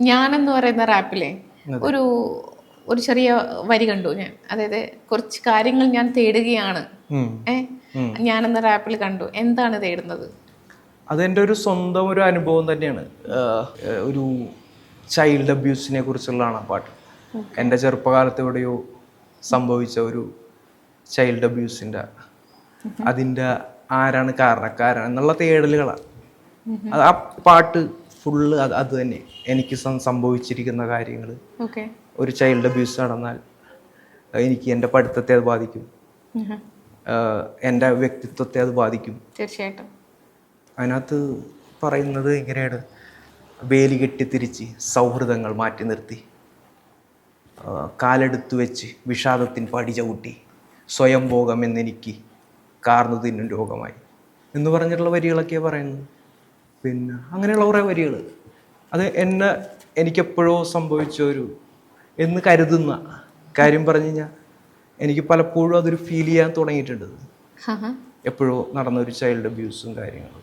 ഞാൻ എന്ന് പറയുന്ന റാപ്പിലെ ഒരു ഒരു ചെറിയ വരി കണ്ടു ഞാൻ. അതായത് കുറച്ച് കാര്യങ്ങൾ ഞാൻ തേടുകയാണ്. ഞാൻ ഏ? ഞാനെന്ന റാപ്പിൽ കണ്ടു. എന്താണ് തേടുന്നത്? അതെന്റെ ഒരു സ്വന്തം ഒരു അനുഭവം തന്നെയാണ്. ഒരു ചൈൽഡ് അബ്യൂസിനെ കുറിച്ചുള്ളതാണ് ആ പാട്ട്. എന്റെ ചെറുപ്പകാലത്ത് എവിടെയോ സംഭവിച്ച ഒരു ചൈൽഡ് അബ്യൂസിന്റെ അതിന്റെ ആരാണ് കാരണക്കാരൻ എന്നുള്ള തേടലുകളാണ്. ആ പാട്ട് ഫുള്ള് അത് തന്നെ. എനിക്ക് സംഭവിച്ചിരിക്കുന്ന കാര്യങ്ങൾ ഒരു ചൈൽഡ് അബ്യൂസ് നടന്നാൽ എനിക്ക് എന്റെ പഠിത്തത്തെ അത് ബാധിക്കും. എന്റെ വ്യക്തിത്വത്തെ അത് ബാധിക്കും. തീർച്ചയായിട്ടും. അതിനകത്ത് പറയുന്നത് ഇങ്ങനെയാണ്. വേലി കെട്ടി കെട്ടിത്തിരിച്ച് സൗഹൃദങ്ങൾ മാറ്റി നിർത്തി. കാലെടുത്തു വെച്ച് വിഷാദത്തിൻ പടി ചവിട്ടി. സ്വയം ഭോഗം എന്നെനിക്ക് കാർന്നു തിന്നും രോഗമായി. എന്ന് പറഞ്ഞിട്ടുള്ള വരികളൊക്കെയാണ് പറയുന്നത്. പിന്നെ അങ്ങനെയുള്ള കുറേ വരികൾ അത് എന്നെ എനിക്കെപ്പോഴോ സംഭവിച്ച ഒരു എന്ന് കരുതുന്ന കാര്യം പറഞ്ഞു കഴിഞ്ഞാൽ എനിക്ക് പലപ്പോഴും അതൊരു ഫീൽ ചെയ്യാൻ തുടങ്ങിയിട്ടുണ്ട്. എപ്പോഴോ നടന്ന ഒരു ചൈൽഡ് അബ്യൂസും കാര്യങ്ങളും.